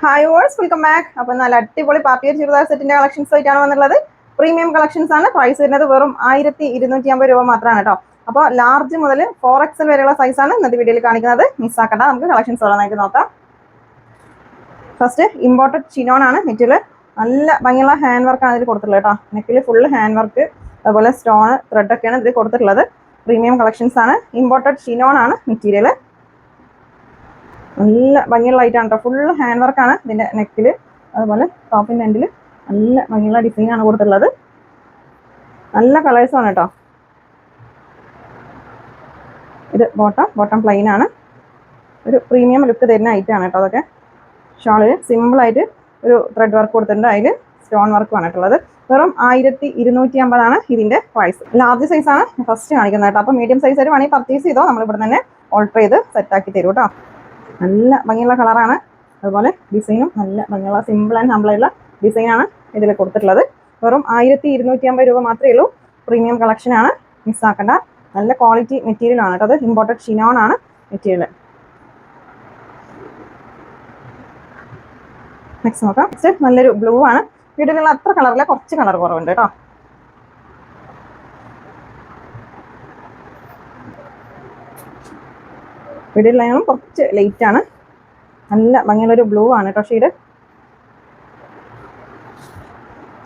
Hi verse welcome back അപ്പൊ നല്ല അടിപൊളി പാർട്ടി ചുരിദാർ സെറ്റിന്റെ കളക്ഷൻസ് ആയിട്ടാണ് വന്നുള്ളത് പ്രീമിയം കളക്ഷൻസ് ആണ്. പ്രൈസ് വരുന്നത് വെറും ആയിരത്തി ഇരുന്നൂറ്റി അമ്പത് രൂപ മാത്രമാണ് കേട്ടോ. അപ്പോൾ ലാർജ് മുതൽ ഫോർ എക്സൽ വരെയുള്ള സൈസാണ് ഇന്നത്തെ വീഡിയോയിൽ കാണിക്കുന്നത്. മിസ്സാക്കണ്ട നമുക്ക് കളക്ഷൻസ് ഓരോന്നായിട്ട് നോക്കാം. ഫസ്റ്റ് ഇമ്പോർട്ടഡ് ചിനോൺ ആണ്. മെറ്റീരിയൽ നല്ല ഭംഗിയുള്ള ഹാൻഡ് വർക്കാണ് ഇതിൽ കൊടുത്തിട്ടുള്ളത് കേട്ടോ. നെക്കിൽ ഫുള്ള് ഹാൻഡ് വർക്ക് അതുപോലെ സ്റ്റോൺ ത്രെഡ് ഒക്കെയാണ് ഇതിൽ കൊടുത്തിട്ടുള്ളത്. പ്രീമിയം കളക്ഷൻസ് ആണ്. ഇമ്പോർട്ടഡ് ചിനോൺ ആണ്. മെറ്റീരിയൽ നല്ല ഭംഗിയുള്ള ഐറ്റാണ് കേട്ടോ ഫുള്ള് ഹാൻഡ് വർക്കാണ് ഇതിന്റെ നെക്കിൽ അതുപോലെ ടോപ്പിന്റെ എൻഡിൽ നല്ല ഭംഗിയുള്ള ഡിസൈൻ ആണ് കൊടുത്തിട്ടുള്ളത്. നല്ല കളേഴ്സ് ആണ് കേട്ടോ ഇത് ബോട്ടം ബോട്ടം പ്ലെയിൻ ആണ്. ഒരു പ്രീമിയം ലുക്ക് തരുന്ന ഐറ്റമാണ് കേട്ടോ അതൊക്കെ. ഷോളിൽ സിമ്പിളായിട്ട് ഒരു ത്രെഡ് വർക്ക് കൊടുത്തിട്ടുണ്ട്. അതിൽ സ്റ്റോൺ വർക്കും ആണ് കേട്ടുള്ളത് വെറും ആയിരത്തി ഇരുന്നൂറ്റി അമ്പതാണ് ഇതിന്റെ പ്രൈസ് ലാർജ് സൈസ് ആണ് ഫസ്റ്റ് കാണിക്കുന്നത് കേട്ടോ അപ്പോൾ മീഡിയം സൈസ് ആയിട്ട് വേണമെങ്കിൽ പർച്ചേസ് ചെയ്തോ നമ്മൾ ഇവിടെ തന്നെ ഓൾട്ടർ ചെയ്ത് സെറ്റാക്കി തരും കേട്ടോ നല്ല ഭംഗിയുള്ള കളറാണ്. അതുപോലെ ഡിസൈനും നല്ല ഭംഗിയുള്ള സിമ്പിൾ ആൻഡ് ഹമ്പിൾ ആയിട്ടുള്ള ഡിസൈനാണ് ഇതിൽ കൊടുത്തിട്ടുള്ളത്. വെറും ആയിരത്തി ഇരുന്നൂറ്റി അമ്പത് രൂപ മാത്രമേ ഉള്ളൂ. പ്രീമിയം കളക്ഷനാണ് മിസ്സാക്കേണ്ട നല്ല ക്വാളിറ്റി മെറ്റീരിയൽ ആണ് കേട്ടോ അത്. ഇമ്പോർട്ടഡ് ഷിനോൺ ആണ് മെറ്റീരിയൽ നെക്സ്റ്റ് നോക്കാം. നെക്സ്റ്റ് നല്ലൊരു ബ്ലൂ ആണ്. വീട്ടിലുള്ള അത്ര കളറിലെ കുറച്ച് കളർ കുറവുണ്ട് കേട്ടോ. വീട്ടിലുള്ളതിനും കുറച്ച് ലൈറ്റ് ആണ്. നല്ല ഭംഗിയുള്ളൊരു ബ്ലൂ ആണ് കേട്ടോ ഷെയ്ഡ്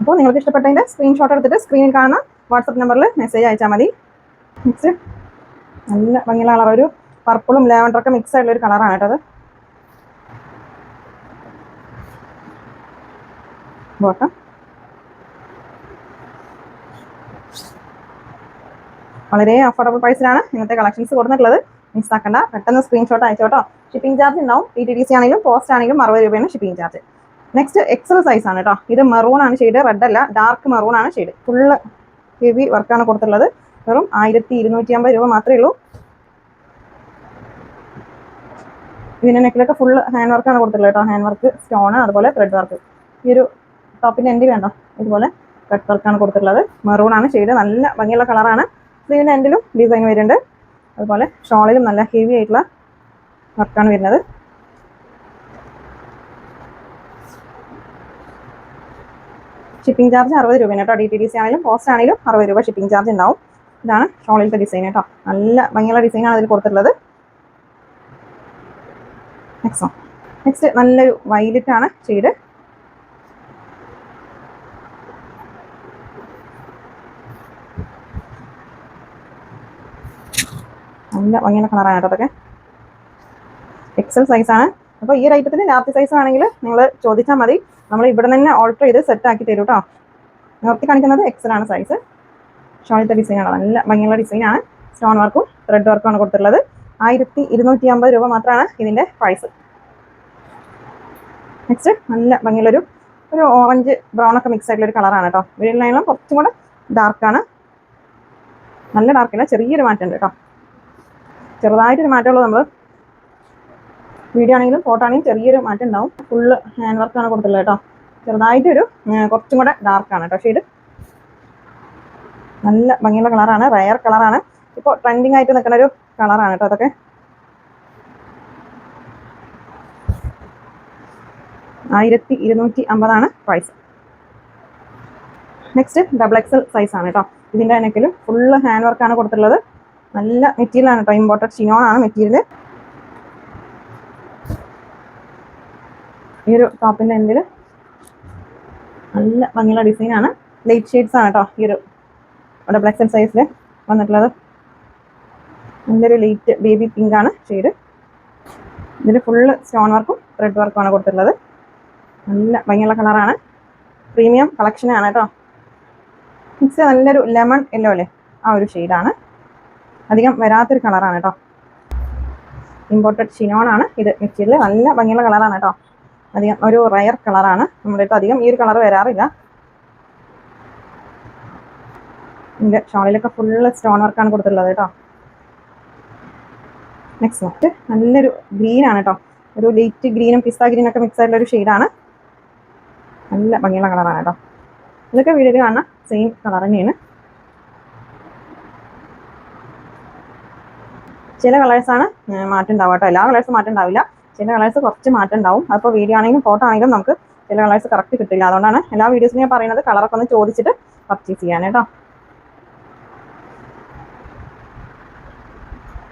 അപ്പോൾ നിങ്ങൾക്ക് ഇഷ്ടപ്പെട്ടതിന്റെ സ്ക്രീൻഷോട്ട് എടുത്തിട്ട് സ്ക്രീനിൽ കാണുന്ന വാട്സപ്പ് നമ്പറിൽ മെസ്സേജ് അയച്ചാൽ മതി. നെക്സ്റ്റ് നല്ല ഭംഗിയുള്ള കളർ ഒരു പർപ്പിളും ലാവൻഡറൊക്കെ മിക്സ് ആയിട്ടുള്ള ഒരു കളറാണ് കേട്ടോ അത് ബോട്ടം വളരെ അഫോർഡബിൾ പ്രൈസിലാണ് ഇന്നത്തെ കളക്ഷൻസ് കൊടുത്തിട്ടുള്ളത്. മിസ്സാക്കണ്ട. പെട്ടെന്ന് സ്ക്രീൻഷോട്ട് അയച്ചോട്ടോ ഷിപ്പിംഗ് ചാർജ് ഉണ്ടാവും. ടി ടി ഡി സി ആണെങ്കിലും പോസ്റ്റ് ആണെങ്കിലും അറുപത് രൂപയാണ് shipping charge next XL size ആണ് കേട്ടോ ഇത് മെറൂൺ ആണ് ഷെയ്ഡ് റെഡ് അല്ല. ഡാർക്ക് മെറൂൺ ആണ് ഷെയ്ഡ് ഫുള്ള് ഹെവി വർക്കാണ് കൊടുത്തിട്ടുള്ളത്. വെറും ആയിരത്തി ഇരുന്നൂറ്റി അമ്പത് രൂപ മാത്രമേ ഉള്ളൂ. ഇതിന്റെ നെക്കിലൊക്കെ ഫുള്ള് ഹാൻഡ് വർക്കാണ് കൊടുത്തിട്ടുള്ളത് കേട്ടോ ഹാൻഡ് വർക്ക് സ്റ്റോൺ അതുപോലെ ത്രെഡ് വർക്ക് ഈ ഒരു ടോപ്പിന്റെ എൻഡ് വേണ്ടോ? ഇതുപോലെ ത്രെഡ് വർക്കാണ് കൊടുത്തിട്ടുള്ളത്. മെറൂൺ ആണ് ഷെയ്ഡ് നല്ല ഭംഗിയുള്ള കളറാണ് സ്ലീവിന്റെ എൻഡിലും ഡിസൈൻ വരുന്നുണ്ട്. അതുപോലെ ഷോളിലും നല്ല ഹെവി ആയിട്ടുള്ള വർക്കാണ് വരുന്നത്. ഷിപ്പിംഗ് ചാർജ് അറുപത് രൂപയാണ് കേട്ടോ. ഡി ടി ഡി സി ആണെങ്കിലും പോസ്റ്റ് ആണെങ്കിലും അറുപത് രൂപ ഷിപ്പിംഗ് ചാർജ് ഉണ്ടാവും. ഇതാണ് ഷോളിലത്തെ ഡിസൈൻ കേട്ടോ. നല്ല ഭംഗിയുള്ള ഡിസൈനാണ് അതിൽ കൊടുത്തിട്ടുള്ളത്. നെക്സ്റ്റ് നെക്സ്റ്റ് നല്ലൊരു വൈലറ്റ് ആണ്. ഷെയ്ഡ് നല്ല ഭംഗിയുള്ള കളറാണ് കേട്ടോ അതൊക്കെ. എക്സൽ സൈസാണ് അപ്പോൾ ഈ ഒരു ഐറ്റത്തിന് ലാർജ് സൈസ് ആണെങ്കിൽ നിങ്ങൾ ചോദിച്ചാൽ മതി. നമ്മൾ ഇവിടെ തന്നെ ഓൾട്ടർ ചെയ്ത് സെറ്റ് ആക്കി തരും കേട്ടോ നിർത്തി കാണിക്കുന്നത് എക്സൽ ആണ് സൈസ് ഷോളിത്തെ ഡിസൈനാണ് നല്ല ഭംഗിയുള്ള ഡിസൈനാണ് സ്റ്റോൺ വർക്കും ത്രെഡ് വർക്കും ആണ് കൊടുത്തിട്ടുള്ളത്. ആയിരത്തി ഇരുന്നൂറ്റി അമ്പത് രൂപ മാത്രമാണ് ഇതിന്റെ പ്രൈസ് നെക്സ്റ്റ് നല്ല ഭംഗിയുള്ളൊരു ഒരു ഓറഞ്ച് ബ്രൗൺ ഒക്കെ മിക്സ് ആയിട്ടുള്ള ഒരു കളറാണ് കേട്ടോ വീടിനായാലും കുറച്ചും കൂടെ ഡാർക്കാണ് നല്ല ഡാർക്കില്ല ചെറിയൊരു മാറ്റമുണ്ട് കേട്ടോ ചെറുതായിട്ടൊരു മാറ്റമുള്ളൂ നമ്മൾ വീഡിയോ ആണെങ്കിലും ഫോട്ടോ ആണെങ്കിലും ചെറിയൊരു മാറ്റം ഉണ്ടാവും. ഫുള്ള് ഹാൻഡ് വർക്കാണ് കൊടുത്തുള്ളത് കേട്ടോ. ചെറുതായിട്ടൊരു കുറച്ചും കൂടെ ഡാർക്കാണ് കേട്ടോ. ഷെയ്ഡ് നല്ല ഭംഗിയുള്ള കളറാണ് റയർ കളറാണ് ഇപ്പോൾ ട്രെൻഡിങ് ആയിട്ട് നിൽക്കുന്ന ഒരു കളറാണ് കേട്ടോ അതൊക്കെ. ആയിരത്തി ഇരുന്നൂറ്റി അമ്പതാണ് price next double XL size ആണ് കേട്ടോ. ഇതിന്റെ നെക്കിലും ഫുള്ള് ഹാൻഡ് വർക്കാണ് കൊടുത്തിട്ടുള്ളത്. നല്ല മെറ്റീരിയൽ ആണ് കേട്ടോ. ഇമ്പോർട്ടഡ് ഷിനോൺ ആണ് മെറ്റീരിയൽ. ഈ ഒരു ടോപ്പിന്റെ എൻഡിൽ നല്ല ഭംഗിയുള്ള ഡിസൈൻ ആണ്. ലൈറ്റ് ഷെയ്ഡ്സ് ആണ് കേട്ടോ ഈ ഒരു ഡബിൾ എക്സൽ സൈസിൽ വന്നിട്ടുള്ളത്. നല്ലൊരു ലൈറ്റ് ബേബി പിങ്ക് ആണ് ഷെയ്ഡ് ഇതിൽ ഫുള്ള് സ്റ്റോൺ വർക്കും ത്രെഡ് വർക്കും ആണ് കൊടുത്തിട്ടുള്ളത്. നല്ല ഭംഗിയുള്ള കളറാണ് പ്രീമിയം കളക്ഷനാണ് കേട്ടോ. മിക്സ് നല്ലൊരു ലെമൺ യെല്ലോ അല്ലേ ആ ഒരു ഷെയ്ഡാണ് അധികം വരാത്തൊരു കളറാണ് കേട്ടോ. ഇമ്പോർട്ടഡ് ഷിനോൺ ആണ്. ഇത് മെറ്റീരിയൽ നല്ല ഭംഗിയുള്ള കളറാണ് കേട്ടോ. അധികം ഒരു റയർ കളറാണ്. നമ്മുടെ അടുത്ത് അധികം ഈ ഒരു കളർ വരാറില്ല. ഇതിന്റെ ഷോളിലൊക്കെ ഫുള്ള് സ്റ്റോൺ വർക്കാണ് കൊടുത്തിട്ടുള്ളത് കേട്ടോ. നെക്സ്റ്റ് നെക്സ്റ്റ് നല്ലൊരു ഗ്രീനാണ് കേട്ടോ. ഒരു ലൈറ്റ് ഗ്രീനും പിസ്ത ഗ്രീനൊക്കെ മിക്സ് ആയിട്ടുള്ള ഒരു ഷെയ്ഡാണ് നല്ല ഭംഗിയുള്ള കളറാണ് കേട്ടോ. ഇതൊക്കെ വീഡിയോയിൽ കാണുന്ന സെയിം കളർ തന്നെയാണ്. ചില കളേഴ്സാണ് മാറ്റം ഉണ്ടാവുക എല്ലാ കളേഴ്സും മാറ്റം ഉണ്ടാവില്ല ചില കളേഴ്സ് കുറച്ച് മാറ്റം ഉണ്ടാവും അപ്പോൾ വീഡിയോ ആണെങ്കിലും ഫോട്ടോ ആണെങ്കിലും നമുക്ക് ചില കളേഴ്സ് കറക്റ്റ് കിട്ടില്ല. അതുകൊണ്ടാണ് എല്ലാ വീഡിയോസിലും ഞാൻ പറയുന്നത് കളറൊക്കെ ഒന്ന് ചോദിച്ചിട്ട് പർച്ചേസ് ചെയ്യാൻ കേട്ടോ.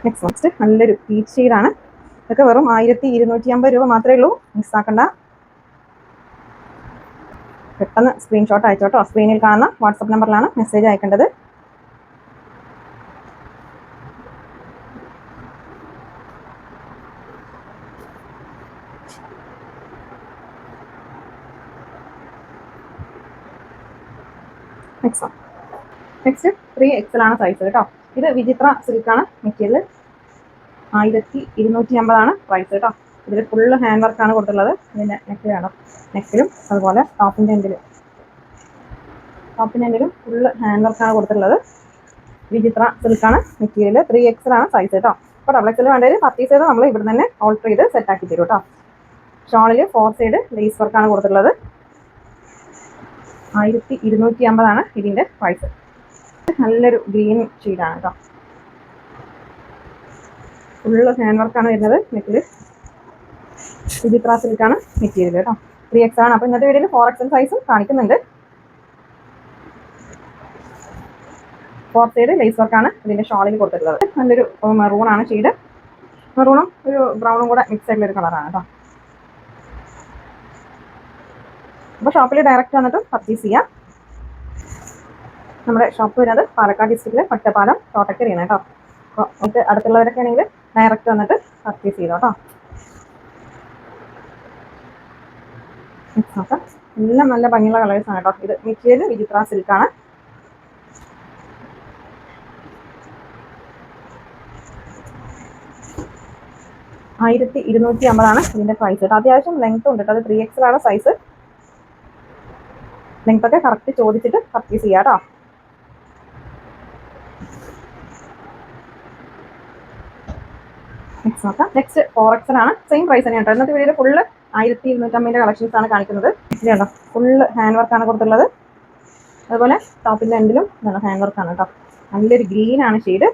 നെക്സ്റ്റ് നെക്സ്റ്റ് നല്ലൊരു പീച്ച് ഷെയ്ഡാണ് ഇതൊക്കെ വെറും ആയിരത്തി ഇരുന്നൂറ്റി അമ്പത് രൂപ മാത്രമേ ഉള്ളൂ. മിസ്സാക്കണ്ട പെട്ടെന്ന് സ്ക്രീൻഷോട്ട് അയച്ചോട്ടോ സ്ക്രീനിൽ കാണുന്ന വാട്സപ്പ് നമ്പറിലാണ് മെസ്സേജ് അയക്കേണ്ടത്. നെക്സ്റ്റ് നെക്സ്റ്റ് ത്രീ എക്സൽ ആണ് സൈസ് കേട്ടോ. ഇത് വിചിത്ര സിൽക്കാണ് മെറ്റീരിയൽ ആയിരത്തി ഇരുന്നൂറ്റി അമ്പതാണ് പ്രൈസ് കേട്ടോ. ഇതിൽ ഫുള്ള് ഹാൻഡ് വർക്കാണ് കൊടുത്തുള്ളത് ഇതിന്റെ നെക്ക് വേണം. നെക്കിലും അതുപോലെ ടോപ്പിന്റെ എൻഡിലും ടോപ്പിന്റെ എൻഡിലും ഫുള്ള് ഹാൻഡ് വർക്കാണ് കൊടുത്തിട്ടുള്ളത്. വിചിത്ര സിൽക്കാണ് മെറ്റീരിയൽ ത്രീ എക്സലാണ് സൈസ് കേട്ടോ. അപ്പോൾ ഡബിൾ എക്സൽ വേണ്ടത് പർച്ചേസ് ചെയ്ത് നമ്മൾ ഇവിടെ തന്നെ ഓൾട്ടർ ചെയ്ത് സെറ്റാക്കി തരും കേട്ടോ. ഷോളിൽ ഫോർ സൈഡ് ലേസ് വർക്കാണ് കൊടുത്തിട്ടുള്ളത്. ആയിരത്തി ഇരുന്നൂറ്റി അമ്പതാണ് ഇതിന്റെ പ്രൈസ് നല്ലൊരു ഗ്രീൻ ഷെയ്ഡാണ് കേട്ടോ ഫുള്ള് ഹാൻഡ് വർക്കാണ് വരുന്നത് മെറ്റീരിയൽ വിചിത്ര സിൽക്കാണ് മെറ്റീരിയൽ കേട്ടോ ത്രീ എക്സ് ആണ്. അപ്പോൾ ഇന്നത്തെ വീഡിയോയിൽ ഫോർ എക്സൽ സൈസും കാണിക്കുന്നുണ്ട്. ഫോർ സൈഡ് ലേസ് വർക്കാണ് ഇതിന്റെ ഷോളിൽ കൊടുത്തിട്ടുള്ളത്. നല്ലൊരു മെറൂൺ ആണ് ഷെയ്ഡ് മെറൂണും ഒരു ബ്രൗണും കൂടെ മിക്സ് ആയിട്ടുള്ള ഒരു കളറാണ് കേട്ടോ അപ്പോൾ ഷോപ്പിൽ ഡയറക്റ്റ് വന്നിട്ട് പർച്ചേസ് ചെയ്യാം. നമ്മുടെ ഷോപ്പ് വരുന്നത് പാലക്കാട് ഡിസ്ട്രിക്റ്റിലെ ഒറ്റപ്പാലം തോട്ടക്കരയാണ് കേട്ടോ. അപ്പോൾ നമുക്ക് അടുത്തുള്ളവരൊക്കെ ആണെങ്കിൽ ഡയറക്റ്റ് വന്നിട്ട് പർച്ചേസ് ചെയ്തോ കേട്ടോ. എല്ലാം നല്ല ഭംഗിയുള്ള കളേഴ്സ് ആണ് കേട്ടോ. ഇത് മിക്കിയത് വിചിത്ര സിൽക്കാണ് ആയിരത്തി ഇരുന്നൂറ്റി അമ്പതാണ് ഇതിന്റെ പ്രൈസ് കേട്ടോ അത്യാവശ്യം ലെങ്ത് ഉണ്ട് കേട്ടോ. അത് ത്രീ എക്സിലാണ് സൈസ് ഒക്കെ കറക്റ്റ് ചോദിച്ചിട്ട് പർച്ചേസ് ചെയ്യാം കേട്ടോ നെക്സ്റ്റ് നോക്കാം. നെക്സ്റ്റ് ഫോർ സെയിം പ്രൈസ് തന്നെയാണ് കേട്ടോ ഇന്നത്തെ വീഡിയോയിൽ ഫുള്ള് ആയിരത്തി ഇരുന്നൂറ്റമ്പതിന്റെ കളക്ഷൻസ് ആണ് കാണിക്കുന്നത്. കേട്ടോ ഫുള്ള് ഹാൻഡ് വർക്കാണ് കൊടുത്തുള്ളത് അതുപോലെ ടോപ്പിന്റെ എൻഡിലും നല്ല ഹാൻഡ് വർക്കാണ് കേട്ടോ നല്ലൊരു ഗ്രീൻ ആണ് ഷെയ്ഡ്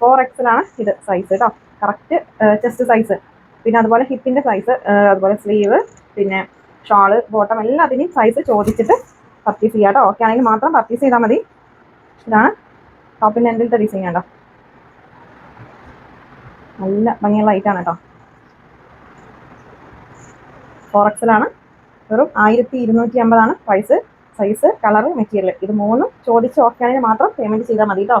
ഫോർ ആണ് ഇത് സൈസ് കേട്ടോ കറക്റ്റ് ചെസ്റ്റ് സൈസ് പിന്നെ അതുപോലെ ഹിപ്പിന്റെ സൈസ് അതുപോലെ സ്ലീവ് പിന്നെ ഷാൾ ബോട്ടം എല്ലാം അതിന് സൈസ് ചോദിച്ചിട്ട് പർച്ചേസ് ചെയ്യാം കേട്ടോ ഓക്കെ ആണെങ്കിൽ മാത്രം പർച്ചേസ് ചെയ്താൽ മതി. ഇതാണ്. ടോപ്പിന്റെ എൻഡിലത്തെ ഡിസൈൻ കേട്ടോ നല്ല ഭംഗിയുള്ള ഐറ്റാണ് കേട്ടോ ഫോറക്സിലാണ് വെറും ആയിരത്തി ഇരുന്നൂറ്റി അമ്പതാണ് പ്രൈസ് സൈസ് കളർ മെറ്റീരിയൽ ഇത് മൂന്നും ചോദിച്ച് ഓക്കെ ആണെങ്കിൽ മാത്രം പേയ്മെന്റ് ചെയ്താൽ മതി കേട്ടോ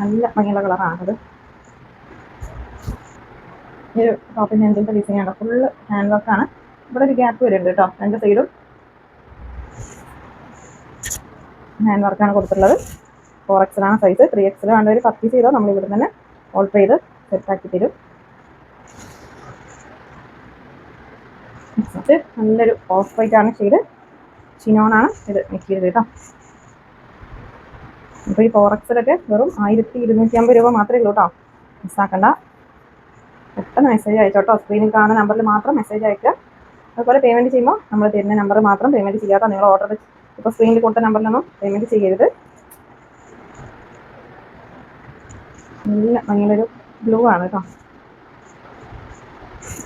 നല്ല ഭംഗിയുള്ള കളറാണത് ഈ ഒരു ടോപ്പിന്റെ എന്തിന്റെ ഡിസൈൻ ആണ് ഫുള്ള് ഹാൻഡ് വർക്കാണ് ഇവിടെ ഒരു ഗ്യാപ്പ് വരുന്നുണ്ട് കേട്ടോ രണ്ട് സൈഡും ഹാൻഡ് വർക്കാണ് കൊടുത്തിട്ടുള്ളത്. ഫോർ ആണ് സൈസ് ത്രീ എക്സിൽ വേണ്ടവർ പർച്ചേസ് ചെയ്തോ നമ്മൾ ഇവിടെ തന്നെ ഓൾട്ടർ ചെയ്ത് സെറ്റാക്കി തരും. നല്ലൊരു ഓഫ് വൈറ്റ് ആണ് ഷെയ്ഡ് ചിനോണാണ് ഇത് മെറ്റീരിയൽ കേട്ടോ അപ്പോൾ ഈ ഫോർ ഒക്കെ വെറും ആയിരത്തി ഇരുന്നൂറ്റി അമ്പത് രൂപ മാത്രമേ ഉള്ളൂ കേട്ടോ മിസ്സാക്കണ്ട പെട്ടെന്ന് മെസ്സേജ് അയച്ചോട്ടോ. സ്ക്രീനിൽ കാണുന്ന നമ്പറിൽ മാത്രം മെസ്സേജ് അയക്കുക. അതുപോലെ പേയ്മെന്റ് ചെയ്യുമ്പോൾ നമ്മൾ തരുന്ന നമ്പർ മാത്രം പേയ്മെന്റ് ചെയ്യാത്ത നിങ്ങൾ ഓർഡർ ഇപ്പോൾ സ്ക്രീനിൽ കൊടുത്ത നമ്പറിലൊന്നും പേയ്മെന്റ് ചെയ്യരുത്. നല്ല ഭയങ്കര ബ്ലൂ ആണ് കേട്ടോ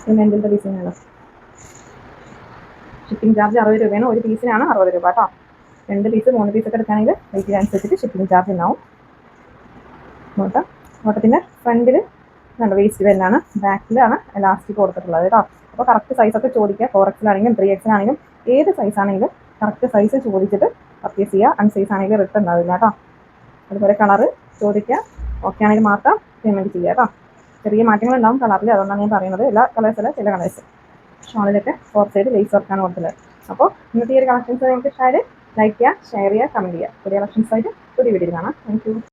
പിന്നെ എന്തിന്റെ പീസിനാണ് ഷിപ്പിംഗ് ചാർജ് അറുപത് രൂപയാണ്. ഒരു പീസിനാണ് അറുപത് രൂപ കേട്ടോ രണ്ട് പീസ് മൂന്ന് പീസൊക്കെ എടുക്കുകയാണെങ്കിൽ റേറ്റിനനുസരിച്ചിട്ട് ഷിപ്പിംഗ് ചാർജ് ഉണ്ടാവും. നോട്ടാം നോട്ടത്തിന്റെ ഫ്രണ്ടിൽ നല്ല വേസ്റ്റ് വരുന്നതാണ്. ബാക്കിലാണ് എലാസ്റ്റിക് കൊടുത്തിട്ടുള്ളത് കേട്ടോ. അപ്പോൾ കറക്റ്റ് സൈസൊക്കെ ചോദിക്കുക. ഫോർ എക്സിലാണെങ്കിലും ത്രീ എക്സിലാണെങ്കിലും ഏത് സൈസ് ആണെങ്കിലും കറക്റ്റ് സൈസ് ചോദിച്ചിട്ട് പർച്ചേസ് ചെയ്യുക. അൺ സൈസ് ആണെങ്കിൽ റിട്ടേൺ ഉണ്ടാവില്ല കേട്ടോ. അതുപോലെ കളറ് ചോദിക്കുക. ഓക്കെ ആണെങ്കിൽ മാത്രം പേയ്മെന്റ് ചെയ്യുക കേട്ടോ. ചെറിയ മാറ്റങ്ങൾ ഉണ്ടാവും കളറിൽ അതുകൊണ്ടാണ് ഞാൻ പറയുന്നത്. എല്ലാ കളേഴ്സിലും ചില കളേഴ്സ് ഷോളിലൊക്കെ ഫോർ സൈഡ് ലേസ് വർക്കാണ് കൊടുത്തത്. അപ്പോൾ ഇന്നത്തെ ഈ ഒരു കളക്ഷൻസ് നിങ്ങൾക്ക് ഇഷ്ടമായാൽ ലൈക്ക് ചെയ്യുക ഷെയർ ചെയ്യുക കമന്റ് ചെയ്യുക. പുതിയ കളക്ഷൻസ് ആയിട്ട് പുതിയ വീഡിയോ കാണാം. താങ്ക്